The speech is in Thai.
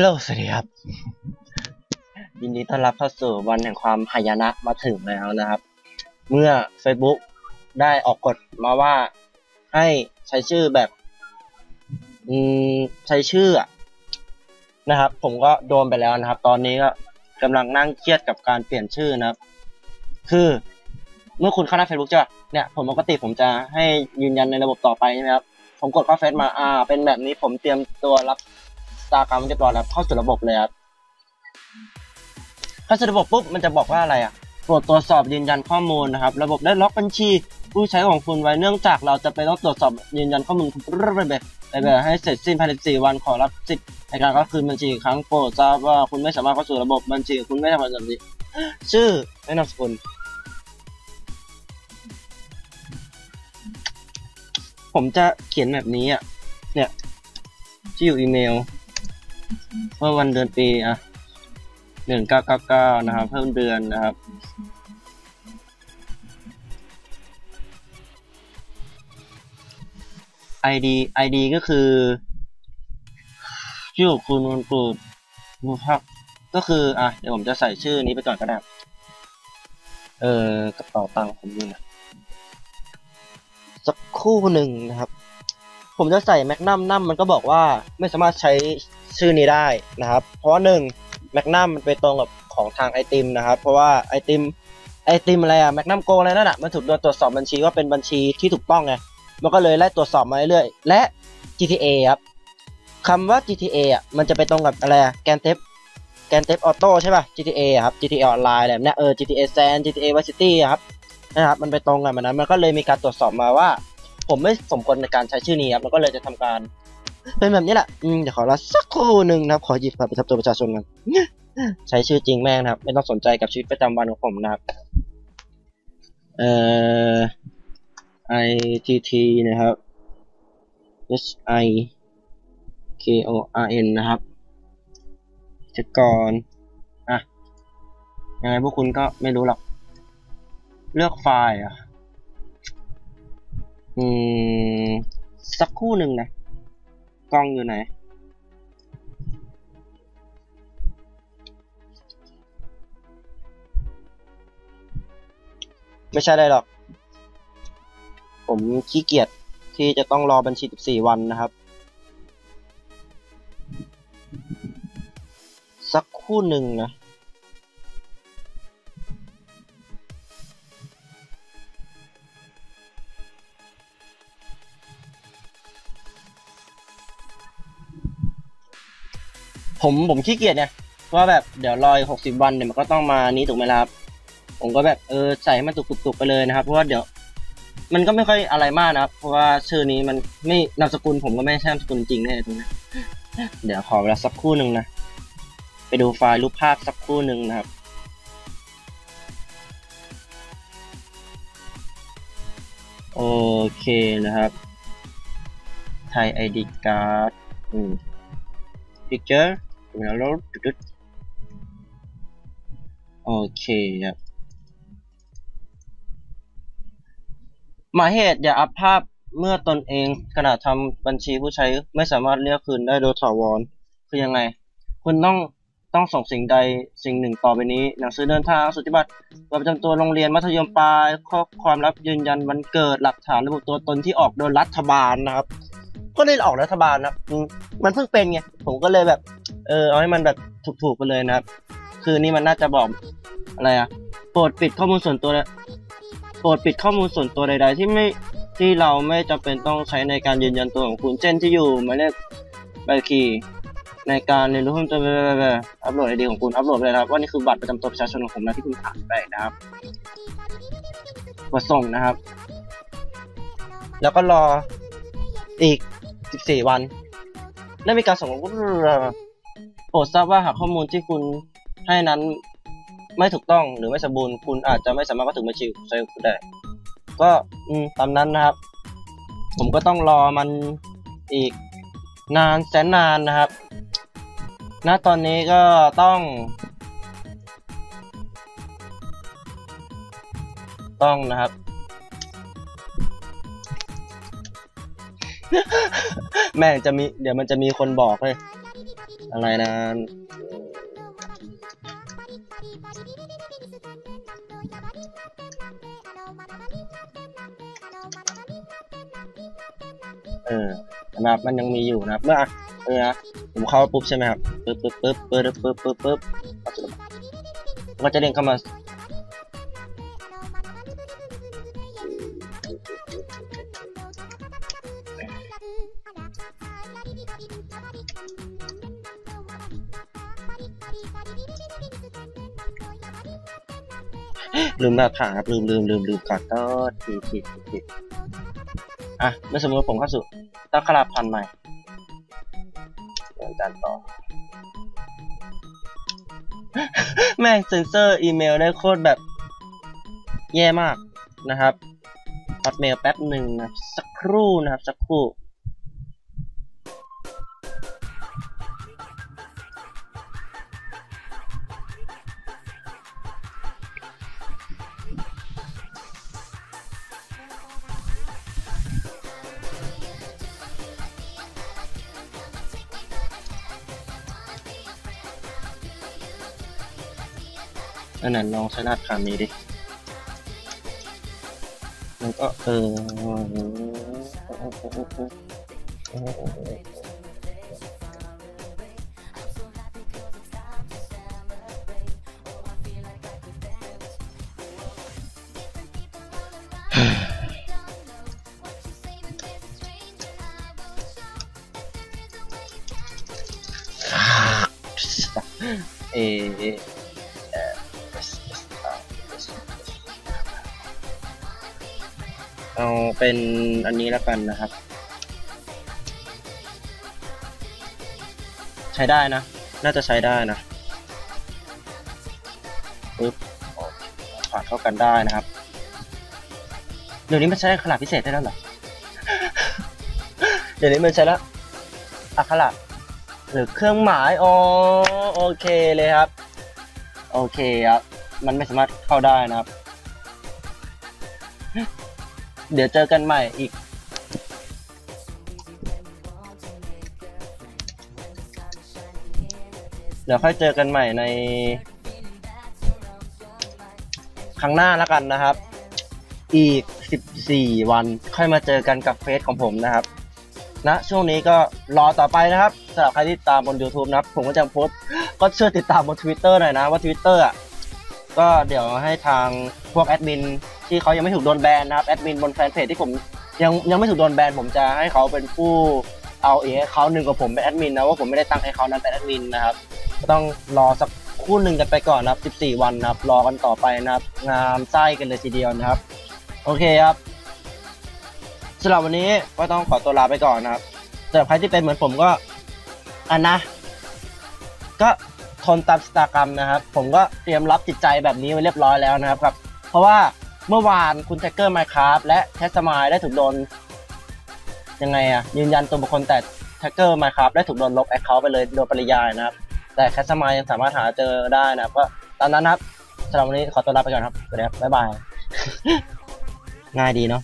ลโหลสวัสดีครับ ยินดีต้อนรับเข้าสู่วันแห่งความหายนะมาถึงแล้วนะครับ เมื่อ Facebook ได้ออกกฎมาว่าให้ใช้ชื่อแบบ อืมใช้ชื่ออะนะครับ ผมก็โดนไปแล้วนะครับ ตอนนี้ก็กำลังนั่งเครียดกับการเปลี่ยนชื่อนะครับ คือ เมื่อคุณเข้าหน้า Facebook ใช่ปะเนี่ย ผมปกติผมจะให้ยืนยันในระบบต่อไปใช่ไหมครับผมกดเข้าเฟซมาอ่า เป็นแบบนี้ผมเตรียมตัวรับ ตากรรมเรียบร้อยแล้วเข้าสู่ระบบเลยครับเข้าสู่ระบบปุ๊บมันจะบอกว่าอะไรอะโปรดตรวจสอบยืนยันข้อมูลนะครับ ระบบได้ล็อกบัญชีผู้ใช้ของคุณไว้เนื่องจากเราจะไปต้องตรวจสอบยืนยันข้อมูลคุณไปแบบไปให้เสร็จสิ้นภายใน4วันขอรับสิทธิ์ในการก็คืนบัญชีครั้งโปรดทราบว่าคุณไม่สามารถเข้าสู่ระบบบัญชีคุณไม่สามารถแบบนี้ชื่อและนามสกุลผมจะเขียนแบบนี้อะเนี่ยชื่อยู่อีเมล เมื่อวันเดือนปีอะหนึ่งเก้าเก้าเก้านะครับ เพิ่มเดือนนะครับ ID ID ก็คือชื่อของคุณวันเกิดมูพักก็คือ อะ เดี๋ยวผมจะใส่ชื่อนี้ไปก่อนก็ได้ เออกระเป๋าตังค์ผมดูนะสักคู่หนึ่งนะครับ ผมจะใส่แมกนัมนัมมันก็บอกว่าไม่สามารถใช้ชื่อนี้ได้นะครับ เพราะหนึ่งแมกนัมมันไปตรงกับของทางไอติมนะครับ เพราะว่าไอติมไอติมอะไรอะแมกนัมโกอะไรนั่นอะมันถูกโดนตรวจสอบบัญชีว่าเป็นบัญชีที่ถูกต้องไงมันก็เลยไล่ตรวจสอบมาเรื่อยๆและ GTA ครับคำว่า GTA อะมันจะไปตรงกับอะไรแกนเทปแกนเทปออโต้ใช่ป่ะ GTA อะครับ GTA ออนไลน์อะไรแบบนี้เออ GTA San GTA Vice City ครับนะครับมันไปตรงกับมันนั้นมันก็เลยมีการตรวจสอบมาว่า ผมไม่สมควรในการใช้ชื่อนี้ครับมันก็เลยจะทำการ เป็นแบบนี้แหละอืมเดี๋ยวขอรอสักครู่หนึ่งนะครับ ขอหยิบบัตรประจำตัวประชาชนกันใช้ชื่อจริงแม่งนะครับ ไม่ต้องสนใจกับชีวิตประจำวันของผมนะครับเอ่อ I T T นะครับ H I K O R N นะครับเช็คก่อนอะยังไงพวกคุณก็ไม่รู้หรอก เลือกไฟล์อะ อืม สักคู่หนึ่งนะ กล้องอยู่ไหน ไม่ใช่ได้หรอก ผมขี้เกียจที่จะต้องรอบัญชี 14 วันนะครับ สักคู่หนึ่งนะ ผมผมขี้เกียจเนี่ยว่าแบบเดี๋ยวรออีกหกสิบวันเดี๋ยวมันก็ต้องมานี้ถูกไหมครับผมก็แบบเออใส่ให้มันตุกๆไปเลยนะครับ เพราะว่าเดี๋ยว มันก็ไม่ค่อยอะไรมากนะครับ เพราะว่าชื่อนี้มันไม่นามสกุลผมก็ไม่ใช่นามสกุลจริงแน่ตรงนี้เดี๋ยวขอเวลาสักครู่หนึ่งนะไปดูไฟล์รูปภาพสักครู่หนึ่งนะครับโอเคนะครับไทย ID card อืม picture แล้วลดจุดโอเคครับหมายเหตุอย่าอัพภาพเมื่อตนเองขณะทำบัญชีผู้ใช้ไม่สามารถเรียกคืนได้โดยถาวรคือยังไง คุณต้องต้องส่งสิ่งใดสิ่งหนึ่งต่อไปนี้ หนังสือเดินทางสุติบัตรบัตรประจำตัวโรงเรียนมัธยมปลายข้อความรับยืนยันวันเกิดหลักฐานระบุตัวตนที่ออกโดยรัฐบาลนะครับ ก็เลยออกรัฐบาลนะมันเพิ่งเป็นไงผมก็เลยแบบ เออเอาให้มันแบบถูกๆไปเลยนะครับ คือนี่มันน่าจะบอกอะไรอะโปรดปิดข้อมูลส่วนตัวและโปรดปิดข้อมูลส่วนตัวใด ๆ ที่ไม่ที่เราไม่จำเป็นต้องใช้ในการยืนยันตัวของคุณ เช่นที่อยู่หมายเลขใบขี่ในการเรียนรู้เพิ่มเติมอัปโหลดไอดีของคุณ อัปโหลดเลยครับ ว่านี่คือบัตรประจำตัวประชาชนของผมนะที่คุณถ่ายไปนะครับกดส่งนะครับ แล้วก็รออีก 14 วัน ได้มีการส่ง โปรดทราบว่าหากข้อมูลที่คุณให้นั้นไม่ถูกต้องหรือไม่สมบูรณ์คุณอาจจะไม่สามารถเข้าถึงบัญชีของใคุณได้ ก็ตามนั้นนะครับ ผมก็ต้องรอมันอีกนานแสนนานนะครับ ณ ตอนนี้ก็ต้อง ต้องนะครับ แม่งจะมี เดี๋ยวมันจะมีคนบอกเลย อะไรนะเออนะครับมันยังมีอยู่นะครับเมื่อเมื่ออนะผมเข้าปุ๊บใช่ไหมครับปึ๊บปึ๊บปึ๊บปึ๊บปึ๊บปึ๊บปึ๊บมันก็จะเด้งเข้ามา ลืมหน้าผากครับลืมลืมลืมลืมก่อนก็ทีทีทีทีอะเมื่อสมมติผมเข้าสู่ตั้งคลาพันใหม่เดินการต่อ แม่งเซ็นเซอร์อีเมลได้โคตรแบบ แย่มากนะครับฮอตเมลแป๊บหนึ่งนะสักครู่นะครับ สักครู่ อันนั้นลองใช้รหัสคำนี้ดิ มันก็เออเอเอเอ เอาเป็นอันนี้แล้วกันนะครับ ใช้ได้นะ น่าจะใช้ได้นะปึ๊บโอเคผ่านเข้ากันได้นะครับ เดี๋ยวนี้มันใช้ขนาดพิเศษได้แล้วเหรอ เดี๋ยวนี้มันใช้แล้วอักขระหรือเครื่องหมายอ๋อโอเคเลยครับ โอเคครับ มันไม่สามารถเข้าได้นะครับ เดี๋ยวเจอกันใหม่อีกเดี๋ยวค่อยเจอกันใหม่ใน ครั้งหน้าแล้วกันนะครับ อีก 14 วันค่อยมาเจอกันกับเฟซของผมนะครับณช่วงนี้ก็รอต่อไปนะครับสำหรับใครที่ตามบน YouTube นะครับ ผมก็จะโพสต์ก็ช่วยติดตามบน Twitter หน่อยนะว่า Twitter อะ ก็เดี๋ยวให้ทางพวกแอดมินที่เขายังไม่ถูกโดนแบนนะครับแอดมินบนแฟนเพจที่ผมยังยังไม่ถูกโดนแบนผมจะให้เขาเป็นผู้เอาเองเขาหนึ่งกับผมเป็นแอดมินนะว่าผมไม่ได้ตั้งให้เขานั้นเป็นแอดมินนะครับก็ต้องรอสักคู่หนึ่งกันไปก่อนนะครับ 14 วันนะครับ รอกันต่อไปนะครับ งามไส้กันเลยทีเดียวนะครับ โอเคครับสำหรับวันนี้ก็ต้องขอตัวลาไปก่อนนะครับสำหรับใครที่เป็นเหมือนผมก็อันนะ ก็ ทนตามสตากรรมนะครับ ผมก็เตรียมรับจิตใจแบบนี้ไว้เรียบร้อยแล้วนะครับครับ เพราะว่าเมื่อวานคุณแท็กเกอร์ไมค์ครับและแคสมายได้ถูกโดนยังไงอะยืนยันตัวบุคคลแต่แท็กเกอร์ไมค์ครับได้ถูกโดนลบแอคเคาท์ไปเลยโดยปริยายนะครับ แต่แคสมายยังสามารถหาเจอได้นะครับก็ตามนั้นนะครับสำหรับวันนี้ขอตัวลาไปก่อนครับสวัสดีครับบ๊ายบาย ง่ายดีเนาะ